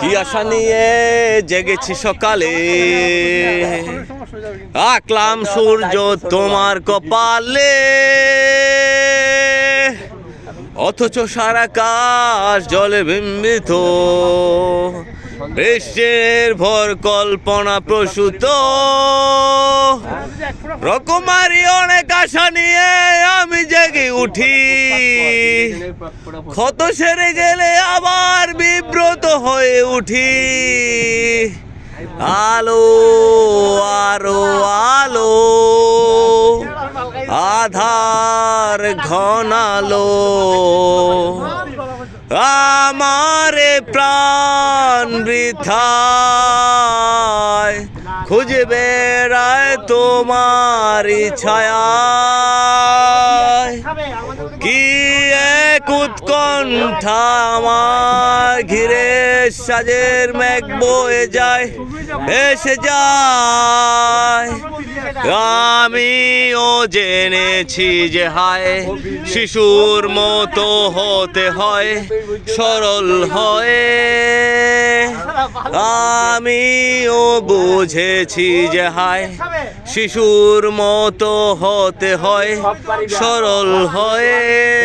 কি আশা নিয়ে জেগেছি সকালে? আকলাম সূর্য তোমার কপালে। অথচ সারা কাশ জলে বিম্বিত। বৃষ্টির ভর কল্পনা প্রসূত। রকমারি অনেক আশা নিয়ে আমি জেগে উঠি। ক্ষত সেরে গেলে আবার বিব্রত উঠি। আলো, আরও আলো, আধার ঘনালো। আমারে প্রাণ বৃথায় খুঁজে বেড়ায় তোমার ছায়া কি এক উৎকণ্ঠা আমার ঘিরে সাজের মেঘ বয়ে যায় এসে যায়। আমিও জেনেছি যে হায়, শিশুর মতো হতে হয়, সরল হয়ে। আমিও বুঝেছি যে হায়, শিশুর মতো হতে হয়, সরল হয়ে।